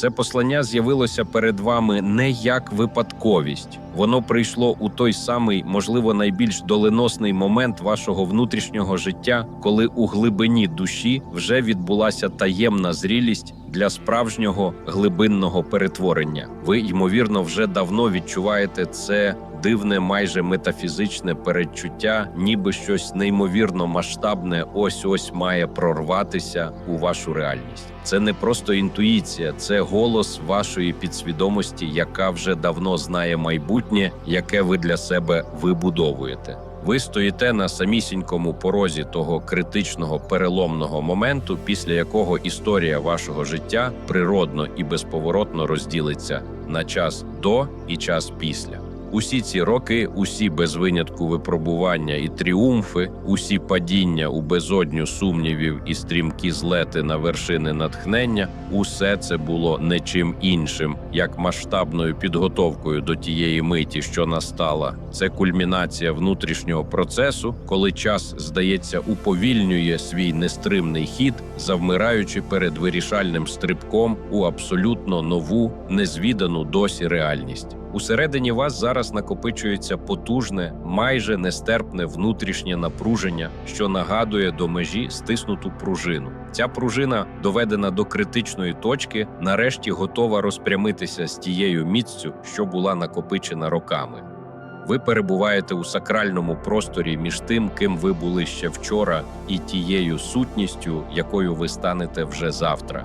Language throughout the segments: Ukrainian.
Це послання з'явилося перед вами не як випадковість. Воно прийшло у той самий, можливо, найбільш доленосний момент вашого внутрішнього життя, коли у глибині душі вже відбулася таємна зрілість для справжнього глибинного перетворення. Ви, ймовірно, вже давно відчуваєте це дивне, майже метафізичне передчуття, ніби щось неймовірно масштабне ось ось має прорватися у вашу реальність. Це не просто інтуїція, це голос вашої підсвідомості, яка вже давно знає майбутнє, яке ви для себе вибудовуєте. Ви стоїте на самісінькому порозі того критичного переломного моменту, після якого історія вашого життя природно і безповоротно розділиться на час до і час після. Усі ці роки, усі без винятку випробування і тріумфи, усі падіння у безодню сумнівів і стрімкі злети на вершини натхнення, усе це було не чим іншим, як масштабною підготовкою до тієї миті, що настала. Це кульмінація внутрішнього процесу, коли час, здається, уповільнює свій нестримний хід, завмираючи перед вирішальним стрибком у абсолютно нову, незвідану досі реальність. Усередині вас зараз накопичується потужне, майже нестерпне внутрішнє напруження, що нагадує до межі стиснуту пружину. Ця пружина, доведена до критичної точки, нарешті готова розпрямитися з тією міцю, що була накопичена роками. Ви перебуваєте у сакральному просторі між тим, ким ви були ще вчора, і тією сутністю, якою ви станете вже завтра.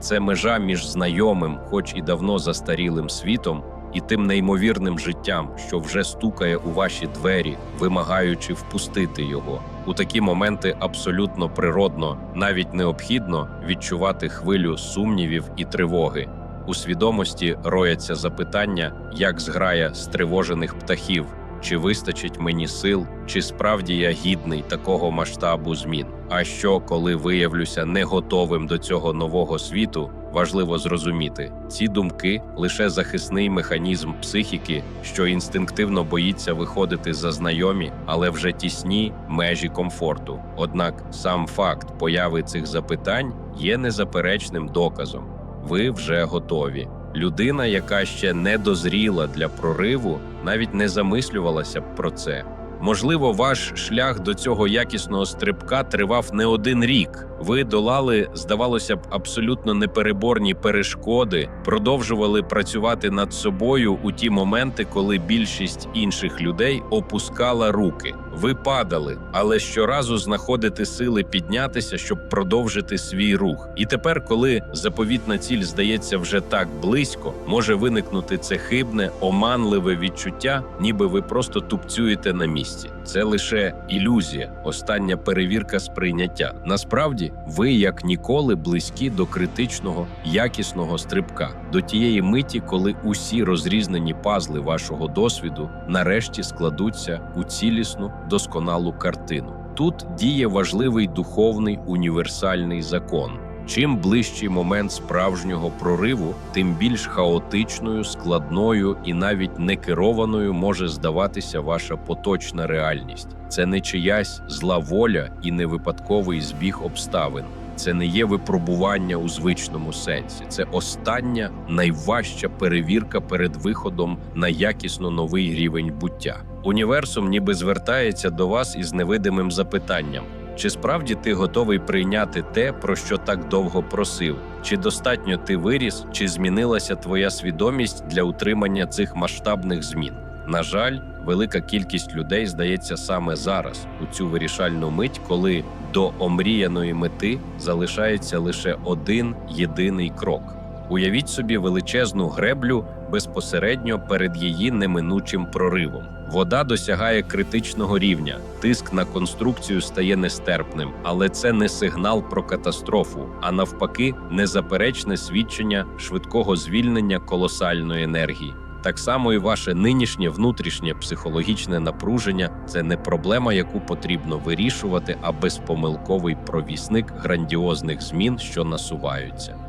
Це межа між знайомим, хоч і давно застарілим світом, і тим неймовірним життям, що вже стукає у ваші двері, вимагаючи впустити його. У такі моменти абсолютно природно, навіть необхідно відчувати хвилю сумнівів і тривоги. У свідомості рояться запитання, як зграя стривожених птахів, чи вистачить мені сил, чи справді я гідний такого масштабу змін. А що, коли виявлюся не готовим до цього нового світу? Важливо зрозуміти, ці думки лише захисний механізм психіки, що інстинктивно боїться виходити за знайомі, але вже тісні межі комфорту. Однак сам факт появи цих запитань є незаперечним доказом. Ви вже готові. Людина, яка ще не дозріла для прориву, навіть не замислювалася б про це. Можливо, ваш шлях до цього якісного стрибка тривав не один рік. Ви долали, здавалося б, абсолютно непереборні перешкоди, продовжували працювати над собою у ті моменти, коли більшість інших людей опускала руки. Ви падали, але щоразу знаходите сили піднятися, щоб продовжити свій рух. І тепер, коли заповітна ціль здається вже так близько, може виникнути це хибне, оманливе відчуття, ніби ви просто тупцюєте на місці. Це лише ілюзія, остання перевірка сприйняття. Насправді, ви як ніколи близькі до критичного, якісного стрибка, до тієї миті, коли усі розрізнені пазли вашого досвіду нарешті складуться у цілісну, досконалу картину. Тут діє важливий духовний універсальний закон. Чим ближчий момент справжнього прориву, тим більш хаотичною, складною і навіть некерованою може здаватися ваша поточна реальність. Це не чиясь зла воля і не випадковий збіг обставин. Це не є випробування у звичному сенсі. Це остання найважча перевірка перед виходом на якісно новий рівень буття. Універсум ніби звертається до вас із невидимим запитанням. Чи справді ти готовий прийняти те, про що так довго просив? Чи достатньо ти виріс, чи змінилася твоя свідомість для утримання цих масштабних змін? На жаль, велика кількість людей здається саме зараз, у цю вирішальну мить, коли до омріяної мети залишається лише один єдиний крок. Уявіть собі величезну греблю безпосередньо перед її неминучим проривом. Вода досягає критичного рівня, тиск на конструкцію стає нестерпним, але це не сигнал про катастрофу, а навпаки, незаперечне свідчення швидкого звільнення колосальної енергії. Так само і ваше нинішнє внутрішнє психологічне напруження це не проблема, яку потрібно вирішувати, а безпомилковий провісник грандіозних змін, що насуваються.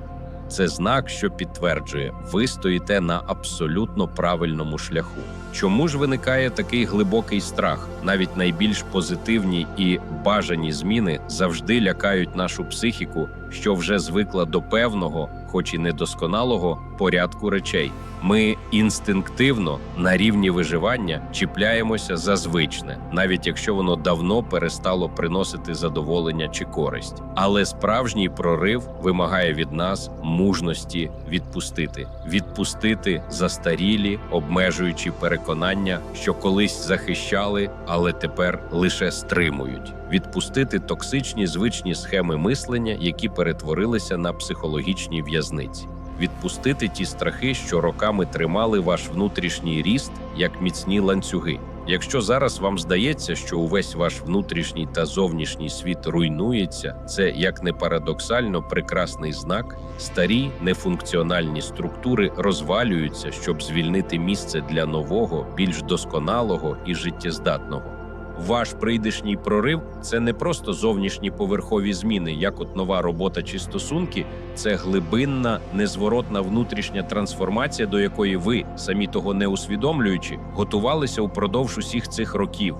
Це знак, що підтверджує, ви стоїте на абсолютно правильному шляху. Чому ж виникає такий глибокий страх? Навіть найбільш позитивні і бажані зміни завжди лякають нашу психіку, що вже звикла до певного, хоч і недосконалого, порядку речей. Ми інстинктивно на рівні виживання чіпляємося за звичне, навіть якщо воно давно перестало приносити задоволення чи користь. Але справжній прорив вимагає від нас мужності відпустити, відпустити застарілі, обмежуючі переконання, що колись захищали, але тепер лише стримують, відпустити токсичні звичні схеми мислення, які перетворилися на психологічні в'язниці відпустити ті страхи, що роками тримали ваш внутрішній ріст як міцні ланцюги. Якщо зараз вам здається, що увесь ваш внутрішній та зовнішній світ руйнується, це як не парадоксально прекрасний знак. Старі нефункціональні структури розвалюються, щоб звільнити місце для нового, більш досконалого і життєздатного. Ваш прийдешній прорив це не просто зовнішні поверхові зміни, як от нова робота чи стосунки, це глибинна, незворотна внутрішня трансформація, до якої ви, самі того не усвідомлюючи, готувалися упродовж усіх цих років.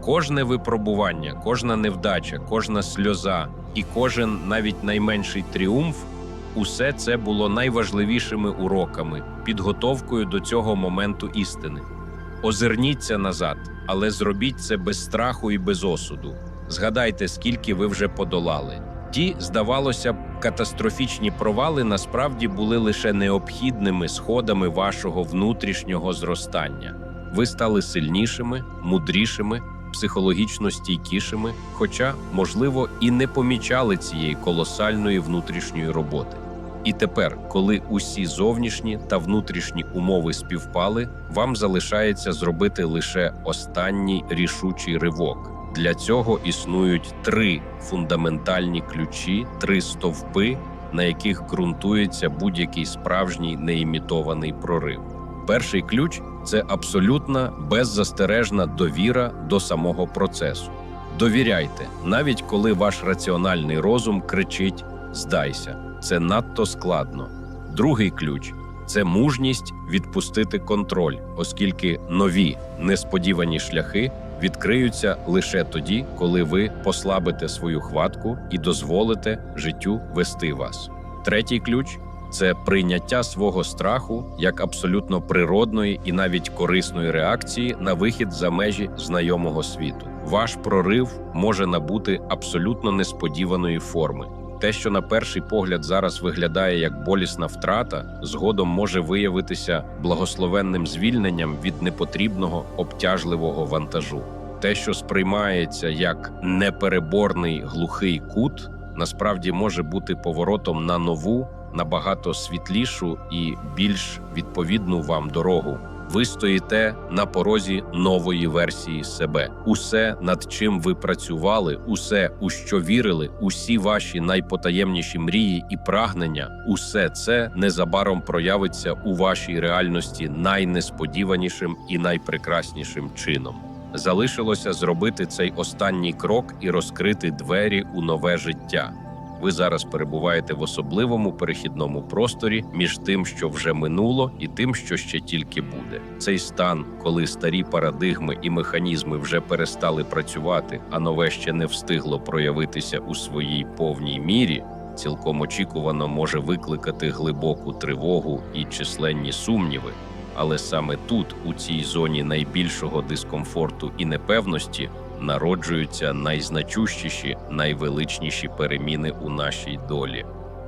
Кожне випробування, кожна невдача, кожна сльоза і кожен навіть найменший тріумф усе це було найважливішими уроками, підготовкою до цього моменту істини. Озирніться назад, але зробіть це без страху і без осуду. Згадайте, скільки ви вже подолали. Ті, здавалося б, катастрофічні провали насправді були лише необхідними сходами вашого внутрішнього зростання. Ви стали сильнішими, мудрішими, психологічно стійкішими, хоча, можливо, і не помічали цієї колосальної внутрішньої роботи. І тепер, коли усі зовнішні та внутрішні умови співпали, вам залишається зробити лише останній рішучий ривок. Для цього існують три фундаментальні ключі, три стовпи, на яких ґрунтується будь-який справжній неімітований прорив. Перший ключ це абсолютна беззастережна довіра до самого процесу. Довіряйте, навіть коли ваш раціональний розум кричить Здайся, це надто складно. Другий ключ це мужність відпустити контроль, оскільки нові несподівані шляхи відкриються лише тоді, коли ви послабите свою хватку і дозволите життю вести вас. Третій ключ це прийняття свого страху як абсолютно природної і навіть корисної реакції на вихід за межі знайомого світу. Ваш прорив може набути абсолютно несподіваної форми. Те, що на перший погляд зараз виглядає як болісна втрата, згодом може виявитися благословенним звільненням від непотрібного обтяжливого вантажу. Те, що сприймається як непереборний глухий кут, насправді може бути поворотом на нову, набагато світлішу і більш відповідну вам дорогу. Ви стоїте на порозі нової версії себе. Усе, над чим ви працювали, усе, у що вірили, усі ваші найпотаємніші мрії і прагнення, усе це незабаром проявиться у вашій реальності найнесподіванішим і найпрекраснішим чином. Залишилося зробити цей останній крок і розкрити двері у нове життя. Ви зараз перебуваєте в особливому перехідному просторі між тим, що вже минуло, і тим, що ще тільки буде. Цей стан, коли старі парадигми і механізми вже перестали працювати, а нове ще не встигло проявитися у своїй повній мірі, цілком очікувано може викликати глибоку тривогу і численні сумніви. Але саме тут, у цій зоні найбільшого дискомфорту і непевності, народжуються найзначущіші, найвеличніші переміни у нашій долі.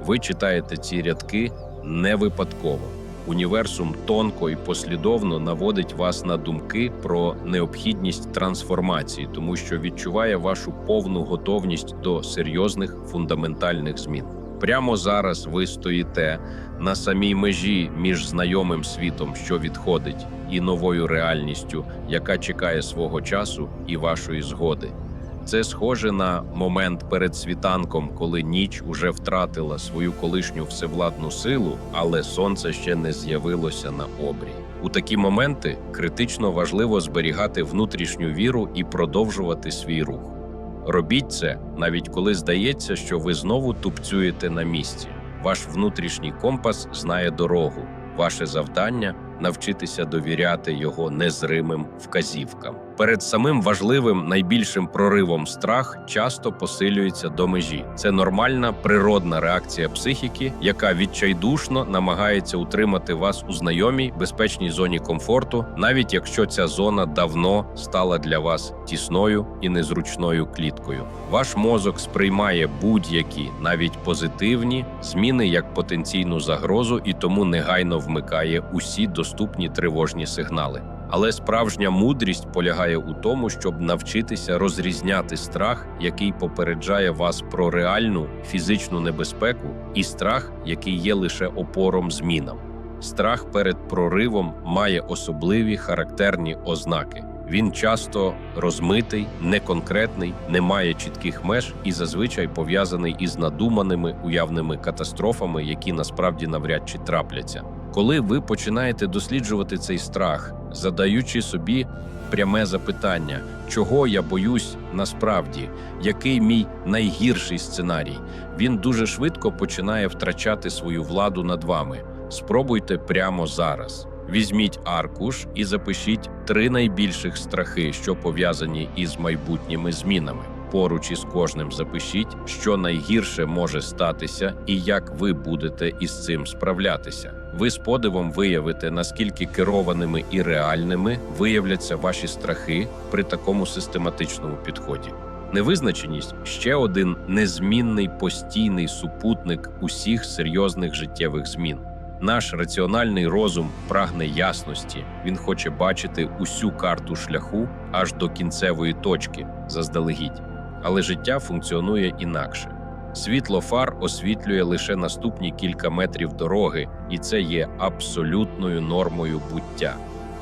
Ви читаєте ці рядки не випадково. Універсум тонко і послідовно наводить вас на думки про необхідність трансформації, тому що відчуває вашу повну готовність до серйозних фундаментальних змін. Прямо зараз ви стоїте на самій межі між знайомим світом, що відходить, і новою реальністю, яка чекає свого часу і вашої згоди. Це схоже на момент перед світанком, коли ніч уже втратила свою колишню всевладну силу, але сонце ще не з'явилося на обрій. У такі моменти критично важливо зберігати внутрішню віру і продовжувати свій рух. Робіть це навіть коли здається, що ви знову тупцюєте на місці. Ваш внутрішній компас знає дорогу. Ваше завдання навчитися довіряти його незримим вказівкам. Перед самим важливим найбільшим проривом страх часто посилюється до межі. Це нормальна природна реакція психіки, яка відчайдушно намагається утримати вас у знайомій безпечній зоні комфорту, навіть якщо ця зона давно стала для вас тісною і незручною кліткою. Ваш мозок сприймає будь-які, навіть позитивні зміни як потенційну загрозу і тому негайно вмикає усі доступні тривожні сигнали. Але справжня мудрість полягає у тому, щоб навчитися розрізняти страх, який попереджає вас про реальну фізичну небезпеку, і страх, який є лише опором змінам. Страх перед проривом має особливі характерні ознаки. Він часто розмитий, неконкретний, не має чітких меж і зазвичай пов'язаний із надуманими уявними катастрофами, які насправді навряд чи трапляться. Коли ви починаєте досліджувати цей страх, задаючи собі пряме запитання, чого я боюсь насправді, який мій найгірший сценарій, він дуже швидко починає втрачати свою владу над вами. Спробуйте прямо зараз. Візьміть аркуш і запишіть три найбільших страхи, що пов'язані із майбутніми змінами. Поруч із кожним запишіть, що найгірше може статися, і як ви будете із цим справлятися. Ви з подивом виявите, наскільки керованими і реальними виявляться ваші страхи при такому систематичному підході. Невизначеність ще один незмінний постійний супутник усіх серйозних життєвих змін. Наш раціональний розум прагне ясності. Він хоче бачити усю карту шляху аж до кінцевої точки заздалегідь. Але життя функціонує інакше. Світло фар освітлює лише наступні кілька метрів дороги, і це є абсолютною нормою буття.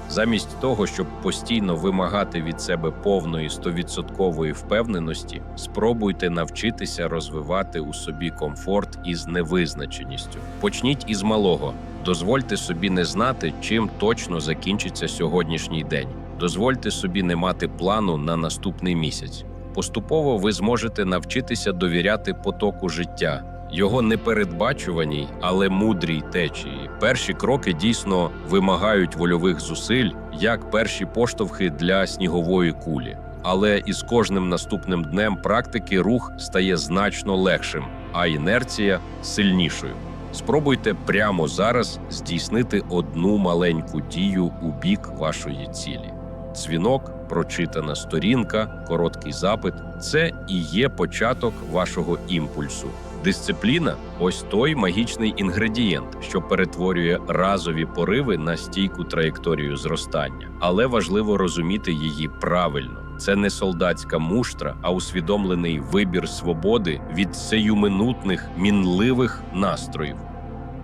Замість того, щоб постійно вимагати від себе повної стовідсоткової впевненості, спробуйте навчитися розвивати у собі комфорт із невизначеністю. Почніть із малого. Дозвольте собі не знати, чим точно закінчиться сьогоднішній день. Дозвольте собі не мати плану на наступний місяць. Поступово ви зможете навчитися довіряти потоку життя, його непередбачуваній, але мудрій течії. Перші кроки дійсно вимагають вольових зусиль, як перші поштовхи для снігової кулі. Але із кожним наступним днем практики рух стає значно легшим, а інерція сильнішою. Спробуйте прямо зараз здійснити одну маленьку дію у бік вашої цілі. Дзвінок, прочитана сторінка, короткий запит це і є початок вашого імпульсу. Дисципліна ось той магічний інгредієнт, що перетворює разові пориви на стійку траєкторію зростання. Але важливо розуміти її правильно. Це не солдатська муштра, а усвідомлений вибір свободи від сеюминутних мінливих настроїв.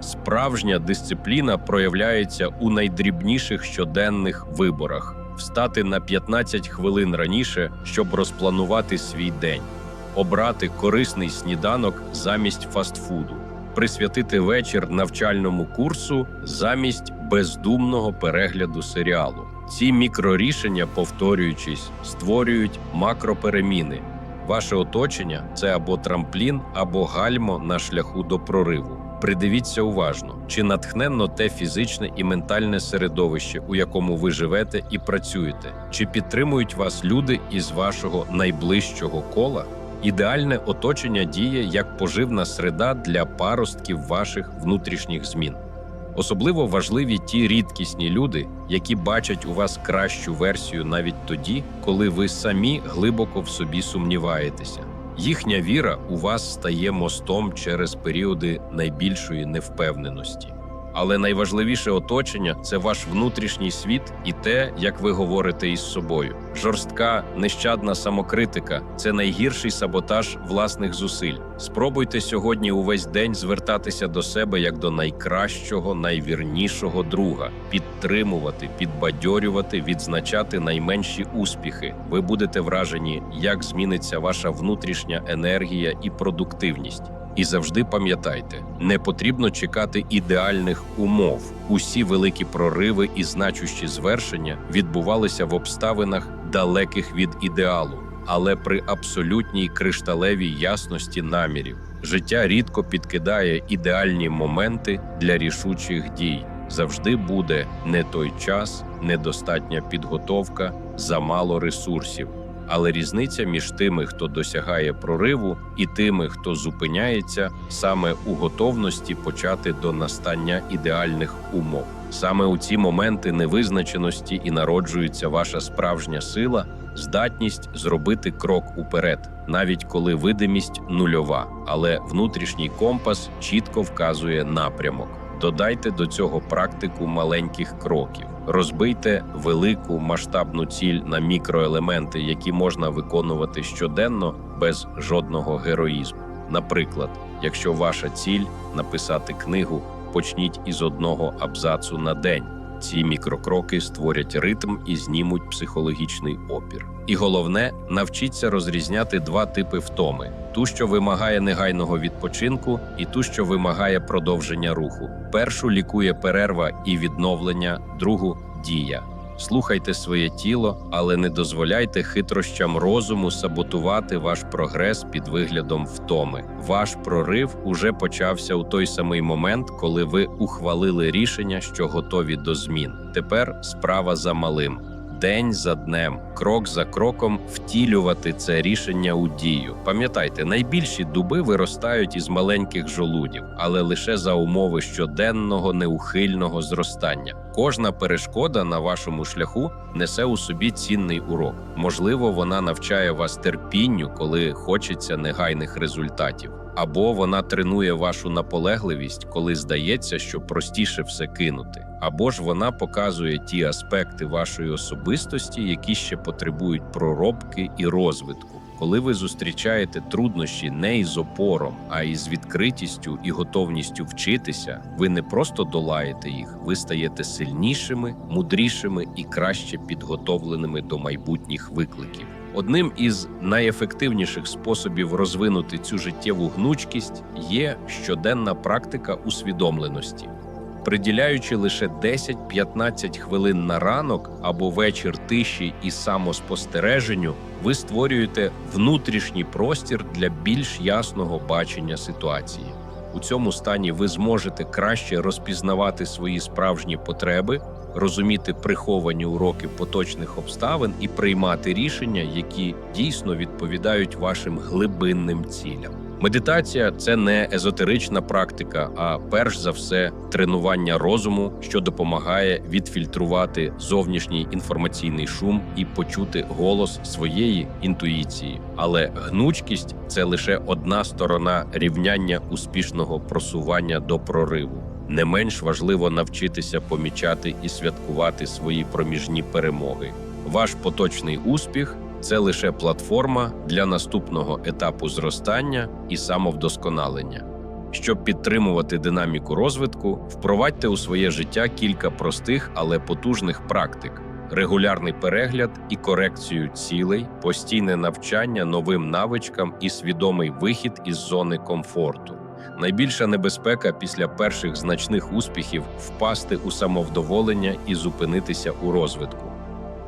Справжня дисципліна проявляється у найдрібніших щоденних виборах встати на 15 хвилин раніше, щоб розпланувати свій день, обрати корисний сніданок замість фастфуду, присвятити вечір навчальному курсу замість бездумного перегляду серіалу. Ці мікрорішення, повторюючись, створюють макропереміни. Ваше оточення це або трамплін, або гальмо на шляху до прориву. Придивіться уважно, чи натхненно те фізичне і ментальне середовище, у якому ви живете і працюєте, чи підтримують вас люди із вашого найближчого кола. Ідеальне оточення діє як поживна среда для паростків ваших внутрішніх змін. Особливо важливі ті рідкісні люди, які бачать у вас кращу версію навіть тоді, коли ви самі глибоко в собі сумніваєтеся. Їхня віра у вас стає мостом через періоди найбільшої невпевненості. Але найважливіше оточення це ваш внутрішній світ і те, як ви говорите із собою. Жорстка, нещадна самокритика це найгірший саботаж власних зусиль. Спробуйте сьогодні увесь день звертатися до себе як до найкращого, найвірнішого друга, підтримувати, підбадьорювати, відзначати найменші успіхи. Ви будете вражені, як зміниться ваша внутрішня енергія і продуктивність. І завжди пам'ятайте, не потрібно чекати ідеальних умов. Усі великі прориви і значущі звершення відбувалися в обставинах далеких від ідеалу, але при абсолютній кришталевій ясності намірів. Життя рідко підкидає ідеальні моменти для рішучих дій. Завжди буде не той час, недостатня підготовка, замало ресурсів. Але різниця між тими, хто досягає прориву, і тими, хто зупиняється, саме у готовності почати до настання ідеальних умов. Саме у ці моменти невизначеності і народжується ваша справжня сила, здатність зробити крок уперед, навіть коли видимість нульова, але внутрішній компас чітко вказує напрямок. Додайте до цього практику маленьких кроків. Розбийте велику масштабну ціль на мікроелементи, які можна виконувати щоденно без жодного героїзму. Наприклад, якщо ваша ціль написати книгу, почніть із одного абзацу на день. Ці мікрокроки створять ритм і знімуть психологічний опір. І головне, навчіться розрізняти два типи втоми: ту, що вимагає негайного відпочинку, і ту, що вимагає продовження руху. Першу лікує перерва і відновлення, другу дія. Слухайте своє тіло, але не дозволяйте хитрощам розуму саботувати ваш прогрес під виглядом втоми. Ваш прорив уже почався у той самий момент, коли ви ухвалили рішення, що готові до змін. Тепер справа за малим. День за днем, крок за кроком втілювати це рішення у дію. Пам'ятайте, найбільші дуби виростають із маленьких жолудів, але лише за умови щоденного неухильного зростання. Кожна перешкода на вашому шляху несе у собі цінний урок. Можливо, вона навчає вас терпінню, коли хочеться негайних результатів. Або вона тренує вашу наполегливість, коли здається, що простіше все кинути. Або ж вона показує ті аспекти вашої особистості, які ще потребують проробки і розвитку. Коли ви зустрічаєте труднощі не із опором, а із відкритістю і готовністю вчитися, ви не просто долаєте їх, ви стаєте сильнішими, мудрішими і краще підготовленими до майбутніх викликів. Одним із найефективніших способів розвинути цю життєву гнучкість є щоденна практика усвідомленості. Приділяючи лише 10-15 хвилин на ранок або вечір тиші і самоспостереженню, ви створюєте внутрішній простір для більш ясного бачення ситуації. У цьому стані ви зможете краще розпізнавати свої справжні потреби, розуміти приховані уроки поточних обставин і приймати рішення, які дійсно відповідають вашим глибинним цілям. Медитація це не езотерична практика, а перш за все тренування розуму, що допомагає відфільтрувати зовнішній інформаційний шум і почути голос своєї інтуїції. Але гнучкість це лише одна сторона рівняння успішного просування до прориву. Не менш важливо навчитися помічати і святкувати свої проміжні перемоги. Ваш поточний успіх це лише платформа для наступного етапу зростання і самовдосконалення. Щоб підтримувати динаміку розвитку, впровадьте у своє життя кілька простих, але потужних практик: регулярний перегляд і корекцію цілей, постійне навчання новим навичкам і свідомий вихід із зони комфорту. Найбільша небезпека після перших значних успіхів впасти у самовдоволення і зупинитися у розвитку.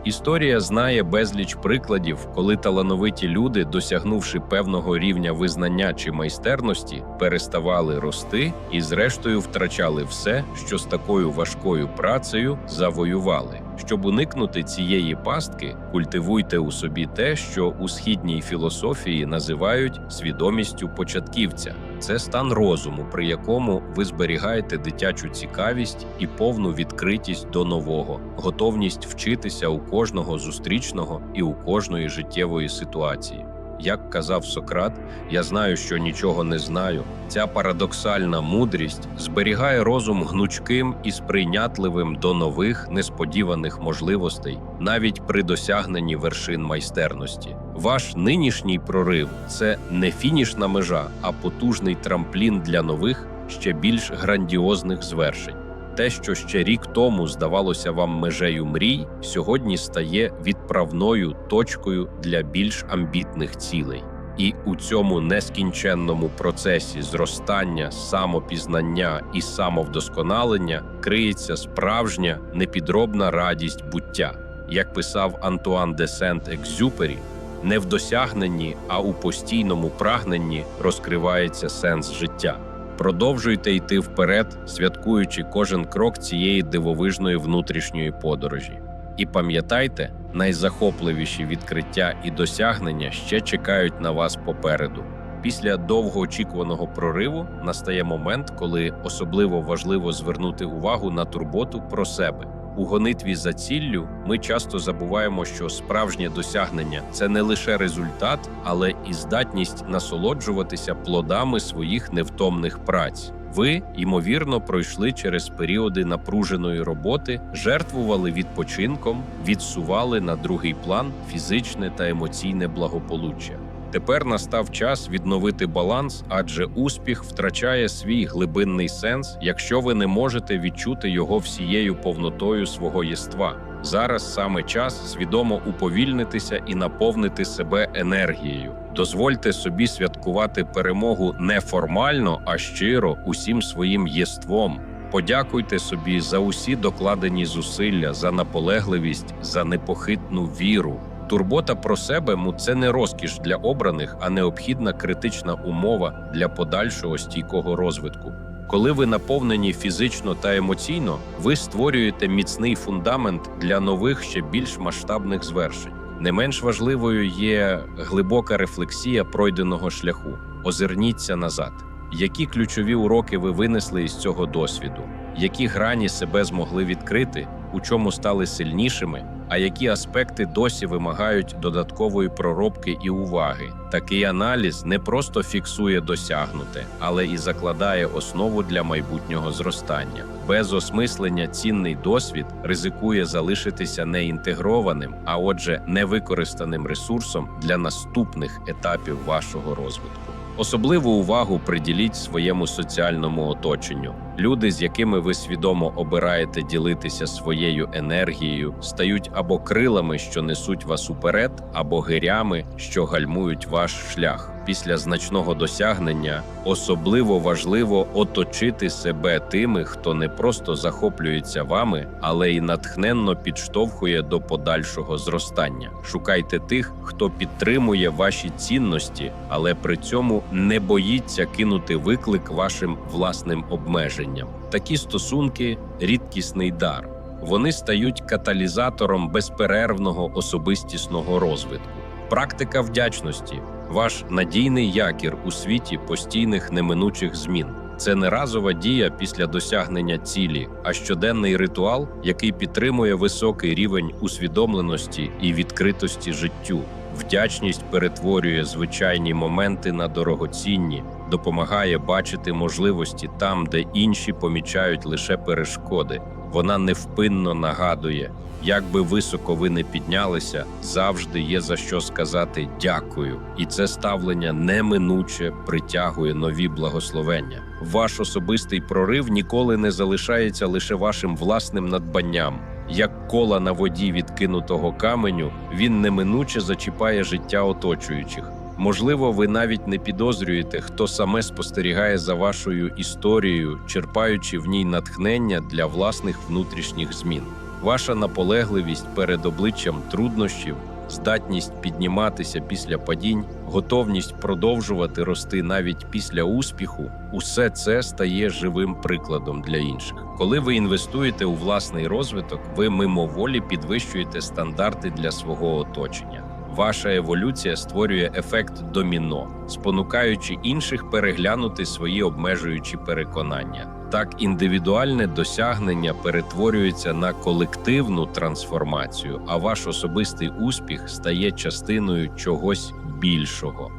Історія знає безліч прикладів, коли талановиті люди, досягнувши певного рівня визнання чи майстерності, переставали рости і, зрештою, втрачали все, що з такою важкою працею завоювали. Щоб уникнути цієї пастки, культивуйте у собі те, що у східній філософії називають свідомістю початківця. Це стан розуму, при якому ви зберігаєте дитячу цікавість і повну відкритість до нового, готовність вчитися у кожного зустрічного і у кожної життєвої ситуації. Як казав Сократ, я знаю, що нічого не знаю. Ця парадоксальна мудрість зберігає розум гнучким і сприйнятливим до нових несподіваних можливостей, навіть при досягненні вершин майстерності. Ваш нинішній прорив це не фінішна межа, а потужний трамплін для нових, ще більш грандіозних звершень. Те, що ще рік тому здавалося вам межею мрій, сьогодні стає відправною точкою для більш амбітних цілей. І у цьому нескінченному процесі зростання, самопізнання і самовдосконалення криється справжня непідробна радість буття. Як писав Антуан де Сент-Екзюпері, Не в досягненні, а у постійному прагненні розкривається сенс життя. Продовжуйте йти вперед, святкуючи кожен крок цієї дивовижної внутрішньої подорожі. І пам'ятайте, найзахопливіші відкриття і досягнення ще чекають на вас попереду. Після довгоочікуваного прориву настає момент, коли особливо важливо звернути увагу на турботу про себе. У гонитві за ціллю ми часто забуваємо, що справжнє досягнення це не лише результат, але і здатність насолоджуватися плодами своїх невтомних праць. Ви, ймовірно, пройшли через періоди напруженої роботи, жертвували відпочинком, відсували на другий план фізичне та емоційне благополуччя. Тепер настав час відновити баланс, адже успіх втрачає свій глибинний сенс, якщо ви не можете відчути його всією повнотою свого єства. Зараз саме час свідомо уповільнитися і наповнити себе енергією. Дозвольте собі святкувати перемогу не формально, а щиро усім своїм єством. Подякуйте собі за усі докладені зусилля, за наполегливість, за непохитну віру. Турбота про себе це не розкіш для обраних, а необхідна критична умова для подальшого стійкого розвитку. Коли ви наповнені фізично та емоційно, ви створюєте міцний фундамент для нових ще більш масштабних звершень. Не менш важливою є глибока рефлексія пройденого шляху. Озирніться назад. Які ключові уроки ви винесли із цього досвіду? Які грані себе змогли відкрити, у чому стали сильнішими, а які аспекти досі вимагають додаткової проробки і уваги? Такий аналіз не просто фіксує досягнуте, але і закладає основу для майбутнього зростання. Без осмислення цінний досвід ризикує залишитися неінтегрованим, а отже, невикористаним ресурсом для наступних етапів вашого розвитку. Особливу увагу приділіть своєму соціальному оточенню. Люди, з якими ви свідомо обираєте ділитися своєю енергією, стають або крилами, що несуть вас уперед, або гирями, що гальмують ваш шлях. Після значного досягнення особливо важливо оточити себе тими, хто не просто захоплюється вами, але й натхненно підштовхує до подальшого зростання. Шукайте тих, хто підтримує ваші цінності, але при цьому не боїться кинути виклик вашим власним обмеженням. Такі стосунки рідкісний дар. Вони стають каталізатором безперервного особистісного розвитку. Практика вдячності ваш надійний якір у світі постійних неминучих змін. Це не разова дія після досягнення цілі, а щоденний ритуал, який підтримує високий рівень усвідомленості і відкритості життю. Вдячність перетворює звичайні моменти на дорогоцінні, допомагає бачити можливості там, де інші помічають лише перешкоди. Вона невпинно нагадує, як би високо ви не піднялися, завжди є за що сказати дякую, і це ставлення неминуче притягує нові благословення. Ваш особистий прорив ніколи не залишається лише вашим власним надбанням. Як кола на воді відкинутого каменю, він неминуче зачіпає життя оточуючих. Можливо, ви навіть не підозрюєте, хто саме спостерігає за вашою історією, черпаючи в ній натхнення для власних внутрішніх змін. Ваша наполегливість перед обличчям труднощів, здатність підніматися після падінь, готовність продовжувати рости навіть після успіху усе це стає живим прикладом для інших. Коли ви інвестуєте у власний розвиток, ви мимоволі підвищуєте стандарти для свого оточення. Ваша еволюція створює ефект доміно, спонукаючи інших переглянути свої обмежуючі переконання. Так, індивідуальне досягнення перетворюється на колективну трансформацію, а ваш особистий успіх стає частиною чогось більшого,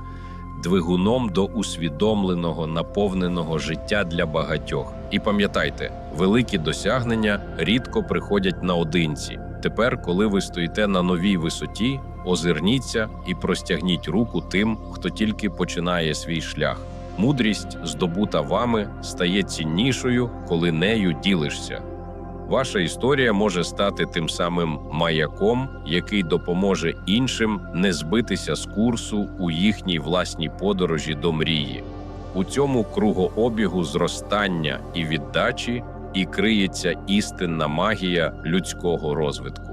двигуном до усвідомленого, наповненого життя для багатьох. І пам'ятайте, великі досягнення рідко приходять наодинці. Тепер, коли ви стоїте на новій висоті, озирніться і простягніть руку тим, хто тільки починає свій шлях. Мудрість, здобута вами, стає ціннішою, коли нею ділишся. Ваша історія може стати тим самим маяком, який допоможе іншим не збитися з курсу у їхній власній подорожі до мрії. У цьому кругообігу зростання і віддачі і криється істинна магія людського розвитку.